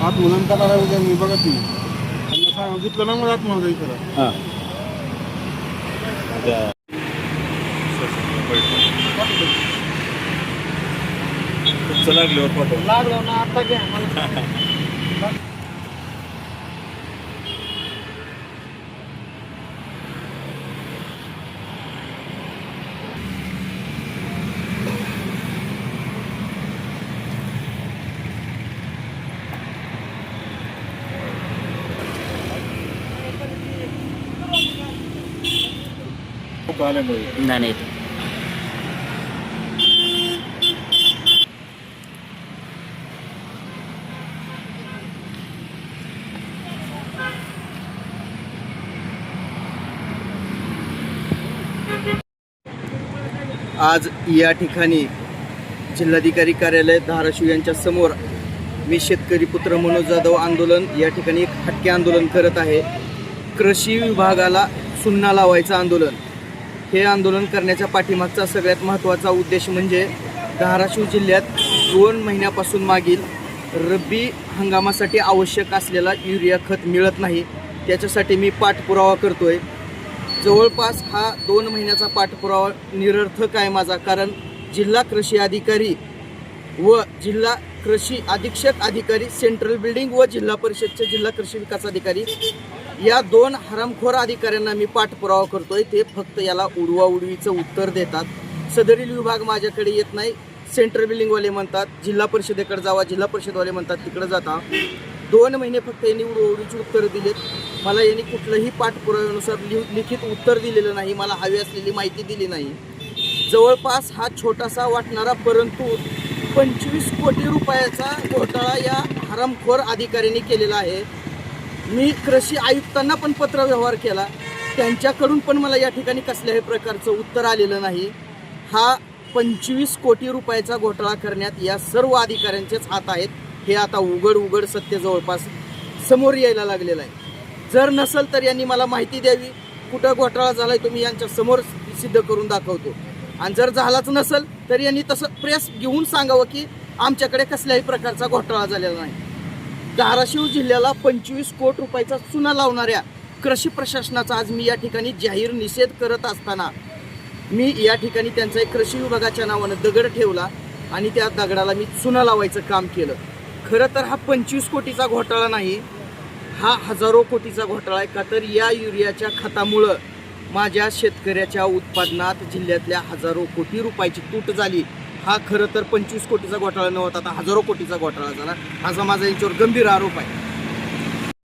आत्मदान करायला उद्या मी बघत नाही त्यांना सांगितलं ना मग आत्मदान करा लागल्यावर पाठव लागलो ना आता घ्या आज या ठिकाणी जिल्हाधिकारी कार्यालय धाराशिव यांच्या समोर मी शेतकरी पुत्र मनोज जाधव आंदोलन या ठिकाणी एक हटके आंदोलन करत आहे. कृषी विभागाला सुन्ना लावायचं आंदोलन. हे आंदोलन करण्याच्या पाठीमागचा सगळ्यात महत्त्वाचा उद्देश म्हणजे धाराशिव जिल्ह्यात दोन महिन्यापासून मागील रब्बी हंगामासाठी आवश्यक असलेला युरिया खत मिळत नाही. त्याच्यासाठी मी पाठपुरावा करतो आहे जवळपास हा दोन महिन्याचा पाठपुरावा निरर्थक आहे माझा कारण जिल्हा कृषी अधिकारी व जिल्हा कृषी अधीक्षक अधिकारी सेंट्रल बिल्डिंग व जिल्हा परिषदचे जिल्हा कृषी विकास अधिकारी या दोन हरामखोर अधिकाऱ्यांना मी पाठपुरावा करतोय. ते फक्त याला उडवाउडवीचं उत्तर देतात. सदरील विभाग माझ्याकडे येत नाही. सेंट्रल बिल्डिंगवाले म्हणतात जिल्हा परिषदेकडे जावा जिल्हा परिषदवाले म्हणतात तिकडे जाता. दोन महिने फक्त यांनी उडवडीची उत्तरं दिलीत. मला यांनी कुठलंही पाठपुराव्यानुसार लि लिखित उत्तर दिलेलं नाही. मला हवी असलेली माहिती दिली नाही. जवळपास हा छोटासा वाटणारा परंतु पंचवीस कोटी रुपयाचा घोटाळा या हरामखोर अधिकाऱ्यांनी केलेला आहे. मी कृषी आयुक्तांना पण पत्र व्यवहार केला. त्यांच्याकडून पण मला या ठिकाणी कसल्याही प्रकारचं उत्तर आलेलं नाही. हा पंचवीस कोटी रुपयाचा घोटाळा करण्यात या सर्व अधिकाऱ्यांचेच हात आहेत. हे आता उघड उघड सत्य जवळपास समोर यायला लागलेलं आहे. जर नसेल तर यांनी मला माहिती द्यावी. कुठं घोटाळा झालाय तो मी यांच्या समोर सिद्ध करून दाखवतो. आणि जर झालाच नसेल तर यांनी तसं प्रेस घेऊन सांगावं की आमच्याकडे कसल्याही प्रकारचा घोटाळा झालेला नाही. धाराशिव जिल्ह्याला पंचवीस कोट रुपयाचा चुना लावणाऱ्या कृषी प्रशासनाचा आज मी या ठिकाणी जाहीर निषेध करत असताना मी या ठिकाणी त्यांचा एक कृषी विभागाच्या नावानं दगड ठेवला आणि त्या दगडाला मी चुना लावायचं काम केलं. खरं तर हा पंचवीस कोटीचा घोटाळा नाही हा हजारो कोटीचा घोटाळा आहे का तर या युरियाच्या खतामुळं माझ्या शेतकऱ्याच्या उत्पादनात जिल्ह्यातल्या हजारो कोटी रुपयाची तूट झाली. हा खरं तर पंचवीस कोटीचा घोटाळा नव्हता आता हजारो कोटीचा घोटाळा झाला. असा माझा यांच्यावर गंभीर आरोप आहे.